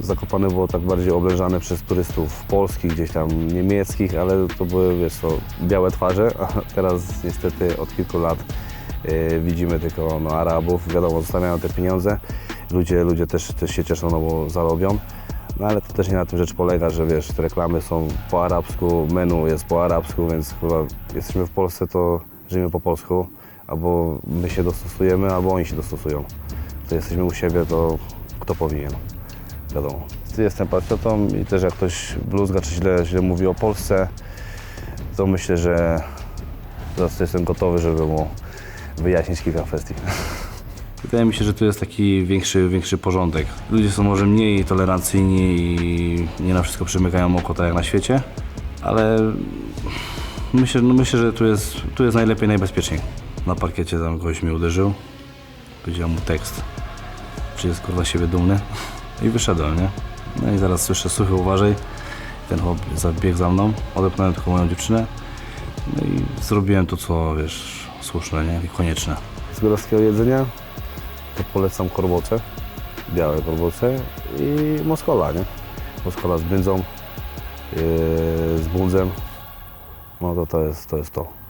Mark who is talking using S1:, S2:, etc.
S1: Zakopane było tak bardziej oblężane przez turystów polskich, gdzieś tam niemieckich, ale to były, wiesz co, białe twarze, a teraz niestety od kilku lat e, widzimy tylko no, Arabów, wiadomo, zostawiają te pieniądze, ludzie, ludzie też, też się cieszą, no bo zarobią, no ale to też nie na tym rzecz polega, że wiesz, te reklamy są po arabsku, menu jest po arabsku, więc chyba jesteśmy w Polsce, to żyjemy po polsku, albo my się dostosujemy, albo oni się dostosują. To jesteśmy u siebie, to kto powinien? Wiadomo. Jestem patriotą i też jak ktoś bluzga czy źle, źle mówi o Polsce, to myślę, że teraz jestem gotowy, żeby mu wyjaśnić kilka kwestii.
S2: Wydaje mi się, że tu jest taki większy, większy porządek. Ludzie są może mniej tolerancyjni i nie na wszystko przymykają oko tak jak na świecie, ale myślę, no myślę że tu jest, tu jest najlepiej, najbezpieczniej. Na parkiecie tam kogoś mi uderzył, powiedziałem mu tekst, czy jest kurwa siebie dumny i wyszedłem, nie? No i zaraz słyszę, słuchaj, uważaj, ten chłop zabiegł za mną, odepchnąłem tylko moją dziewczynę, no i zrobiłem to, co wiesz, słuszne, nie? I konieczne.
S1: Z górskiego jedzenia to polecam korbocze, białe korbocze i moskola, nie? Moskola z bryndzą, yy, z bundzem, no to to jest to. Jest to.